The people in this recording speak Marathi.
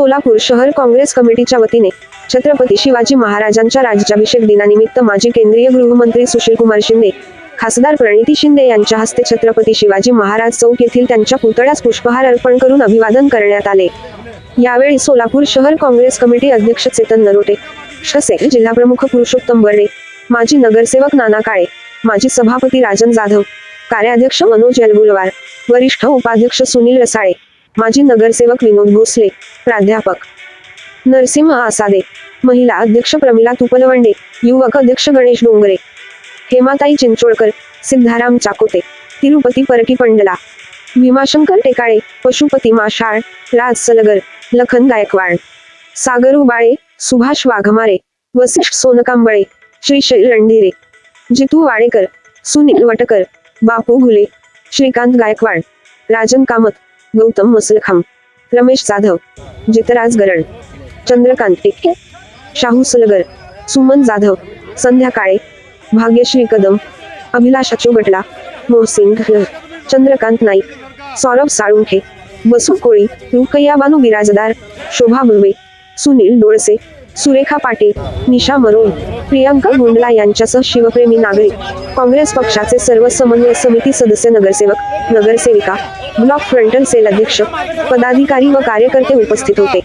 सोलापूर शहर काँग्रेस कमिटीच्या वतीने छत्रपती शिवाजी महाराजांच्या राज्याभिषेक दिनानिमित्त माजी केंद्रीय गृहमंत्री सुशीलकुमार शिंदे खासदार प्रणिती शिंदे यांच्या हस्ते छत्रपती शिवाजी महाराज चौक येथील त्यांच्या पुतळ्यास पुष्पहार अर्पण करून अभिवादन करण्यात आले. यावेळी सोलापूर शहर काँग्रेस कमिटी अध्यक्ष चेतन नरोटे शसे जिल्हाप्रमुख पुरुषोत्तम बर्डे माजी नगरसेवक नाना काळे माजी सभापती राजन जाधव कार्याध्यक्ष मनोज यलगुलवार वरिष्ठ उपाध्यक्ष सुनील रसाळे माजी नगरसेवक विनोद भोसले प्राध्यापक. नरसिंह आसादे महिला अध्यक्ष प्रमिला तुपलवंडे युवक अध्यक्ष गणेश डोंगरे. हेमाताई चिंचोळकर सिद्धाराम चाकोते तिरुपती परकी पंडला. भीमाशंकर टेकाळे पशुपती माशाळ राज सलगर लखन गायकवाड. सागर उबाळे सुभाष वाघमारे वसिष्ठ सोनकांबळे श्रीशैल रणधीरे. जितू वाडेकर सुनील वटकर बापू घुले श्रीकांत गायकवाड. राजन कामत गौतम मसलखांब रमेश जाधव जितराज गरड चंद्रकांत टिके शाहू सलगर सुमन जाधव संध्या काळे भाग्यश्री कदम अभिलाष अचोगटला मोहसिंग चंद्रकांत नाईक सौरभ साळुंखे बसू कोळी रुकय्या बानू बिराजदार शोभा बुर्वे सुनील डोळसे सुरेखा पाटील निशा मरोळ प्रियांका गुंडला यांच्यासह शिवप्रेमी नागरिक काँग्रेस पक्षाचे सर्व समन्वय समिती सदस्य नगरसेवक नगरसेविका ब्लॉक फ्रंटल सेल अध्यक्ष पदाधिकारी व कार्यकर्ते उपस्थित होते.